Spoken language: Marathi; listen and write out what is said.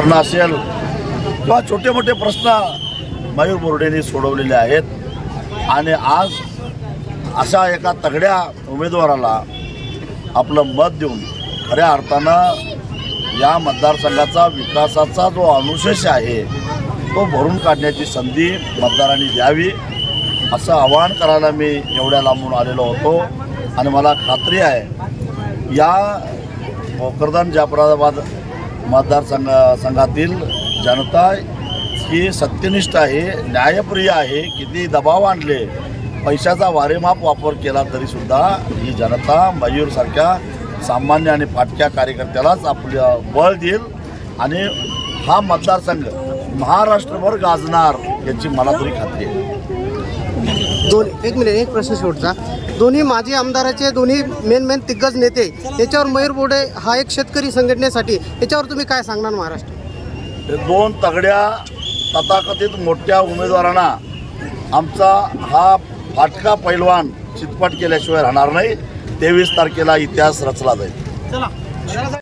प्रश्न असेल किंवा छोटे मोठे प्रश्न मयूर बोर्डेने सोडवलेले आहेत. आणि आज अशा एका तगड्या उमेदवाराला आपलं मत देऊन खऱ्या अर्थानं या मतदारसंघाचा विकासाचा जो अनुशेष आहे तो भरून काढण्याची संधी मतदारांनी द्यावी असं आवाहन करायला मी एवढ्या लांबून आलेलो होतो. आणि मला खात्री आहे या भोकरदन जाफराबाद मतदारसंघ संघातील जनता ही सत्यनिष्ठ आहे न्यायप्रिय आहे किती दबाव आणले पैशाचा वारेमाप वापर केला तरीसुद्धा ही जनता मयूरसारख्या सामान्य आणि फाटक्या कार्यकर्त्यालाच आपलं बळ देईल आणि हा मतदारसंघ महाराष्ट्रभर गाजणार याची मला तरी खात्री आहे. दोन एक मिनिट एक प्रश्न शेवटचा. दोन्ही माजी आमदाराचे दोन्ही मेन मेन दिग्गज नेते याच्यावर मयूर बोडे हा एक शेतकरी संघटनेसाठी याच्यावर तुम्ही काय सांगणार महाराष्ट्र? हे दोन तगड्या तथाकथित मोठ्या उमेदवारांना आमचा हा फाटका पैलवान चितपट केल्याशिवाय राहणार नाही. तेवीस तारखेला इतिहास रचला जाईल.